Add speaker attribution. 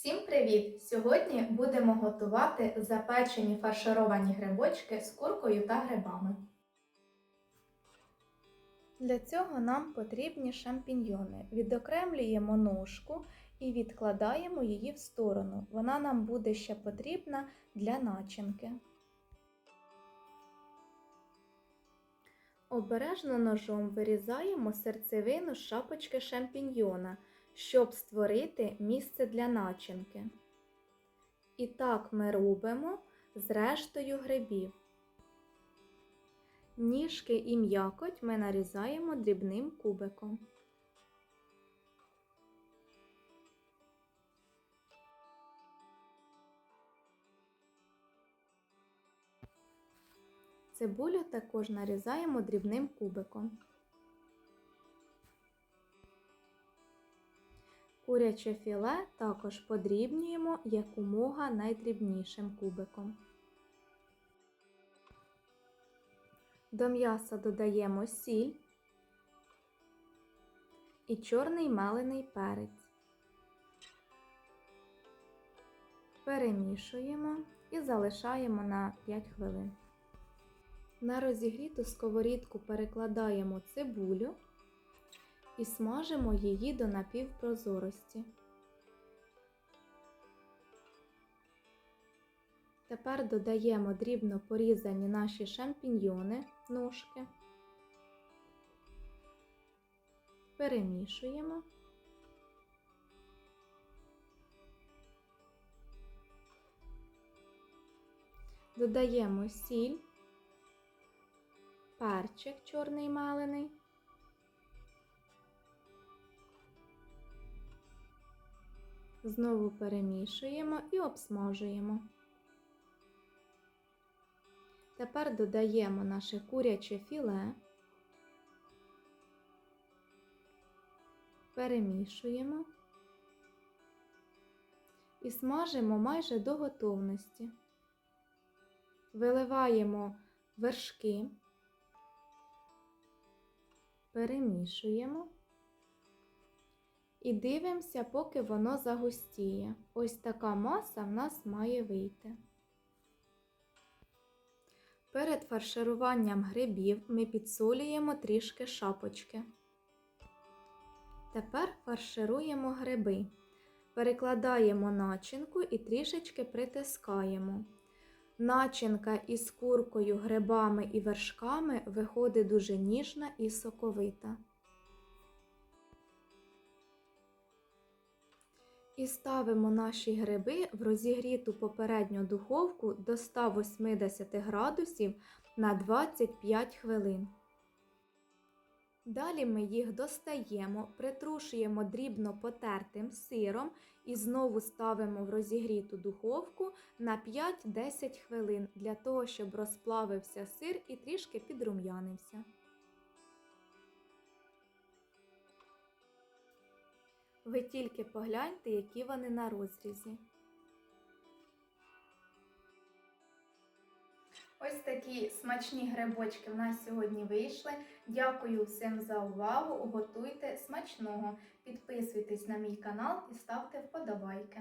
Speaker 1: Всім привіт! Сьогодні будемо готувати запечені фаршировані грибочки з куркою та грибами. Для цього нам потрібні шампіньйони. Відокремлюємо ножку і відкладаємо її в сторону. Вона нам буде ще потрібна для начинки. Обережно ножом вирізаємо серцевину з шапочки шампіньйона, щоб створити місце для начинки. І так ми робимо з рештою грибів. Ніжки і м'якоть ми нарізаємо дрібним кубиком. Цибулю також нарізаємо дрібним кубиком. Куряче філе також подрібнюємо якомога найдрібнішим кубиком. До м'яса додаємо сіль і чорний мелений перець. Перемішуємо і залишаємо на 5 хвилин. На розігріту сковорідку перекладаємо цибулю і смажимо її до напівпрозорості. Тепер додаємо дрібно порізані наші шампіньйони, ножки, перемішуємо. Додаємо сіль, перчик чорний малений. Знову перемішуємо і обсмажуємо. Тепер додаємо наше куряче філе, перемішуємо і смажимо майже до готовності. Виливаємо вершки, перемішуємо. І дивимося, поки воно загустіє. Ось така маса в нас має вийти. Перед фаршируванням грибів ми підсолюємо трішки шапочки. Тепер фаршируємо гриби. Перекладаємо начинку і трішечки притискаємо. Начинка із куркою, грибами і вершками виходить дуже ніжна і соковита. І ставимо наші гриби в розігріту попередню духовку до 180 градусів на 25 хвилин. Далі ми їх достаємо, притрушуємо дрібно потертим сиром і знову ставимо в розігріту духовку на 5-10 хвилин для того, щоб розплавився сир і трішки підрум'янився. Ви тільки погляньте, які вони на розрізі. Ось такі смачні грибочки в нас сьогодні вийшли. Дякую всім за увагу. Готуйте смачного. Підписуйтесь на мій канал і ставте вподобайки.